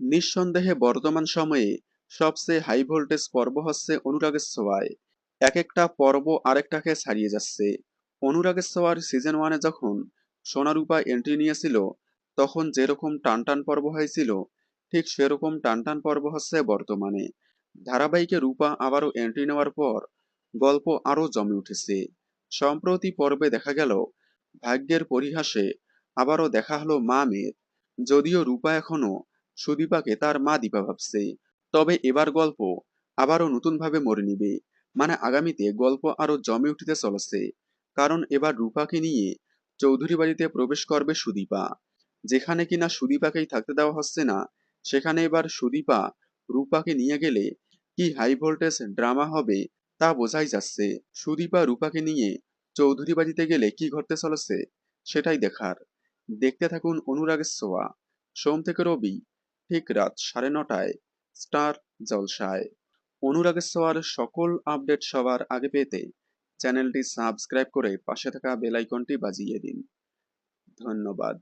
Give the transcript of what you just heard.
নিঃসন্দেহে বর্তমান সময়ে সবচেয়ে হাই ভোল্টেজ পর্ব হচ্ছে অনুরাগের ছোঁয়ায় এক একটা পর্ব আরেকটাকে ছাড়িয়ে যাচ্ছে। অনুরাগের ছোঁয়ার সিজন ওয়ানে যখন সোনারূপা এন্ট্রি নিয়েছিল, তখন যেরকম টানটান পর্ব হয়েছিল, ঠিক সেরকম টানটান পর্ব হচ্ছে বর্তমানে। ধারাবাহিকে রূপা আবারও এন্ট্রি নেওয়ার পর গল্প আরও জমে উঠেছে। সম্প্রতি পর্বে দেখা গেল, ভাগ্যের পরিহাসে আবারও দেখা হলো মা মেয়ের। যদিও রূপা এখনও সুদীপাকে তার মা দীপা ভাবছে। তবে এবার গল্প আবারও নতুনভাবে মরে নিবে। মানে আগামীতে গল্প আরও জমে উঠিতে চলেছে। কারণ এবার রূপাকে নিয়ে চৌধুরী বাড়িতে প্রবেশ করবে সুদীপা। যেখানে কিনা সুদীপাকেই থাকতে দেওয়া হচ্ছে না, সেখানে এবার সুদীপা রূপাকে নিয়ে গেলে কি হাই ভোল্টেজ ড্রামা হবে তা বোঝাই যাচ্ছে। সুদীপা রূপাকে নিয়ে চৌধুরী বাড়িতে গেলে কি ঘটতে চলেছে সেটাই দেখার। দেখতে থাকুন অনুরাগের সোয়া সোম থেকে রবি ঠিক রাত সাড়ে নটায় স্টার জলসায়। অনুরাগে ছোঁয়ার সকল আপডেট সবার আগে পেতে চ্যানেলটি সাবস্ক্রাইব করে পাশে থাকা বেলাইকনটি বাজিয়ে দিন। ধন্যবাদ।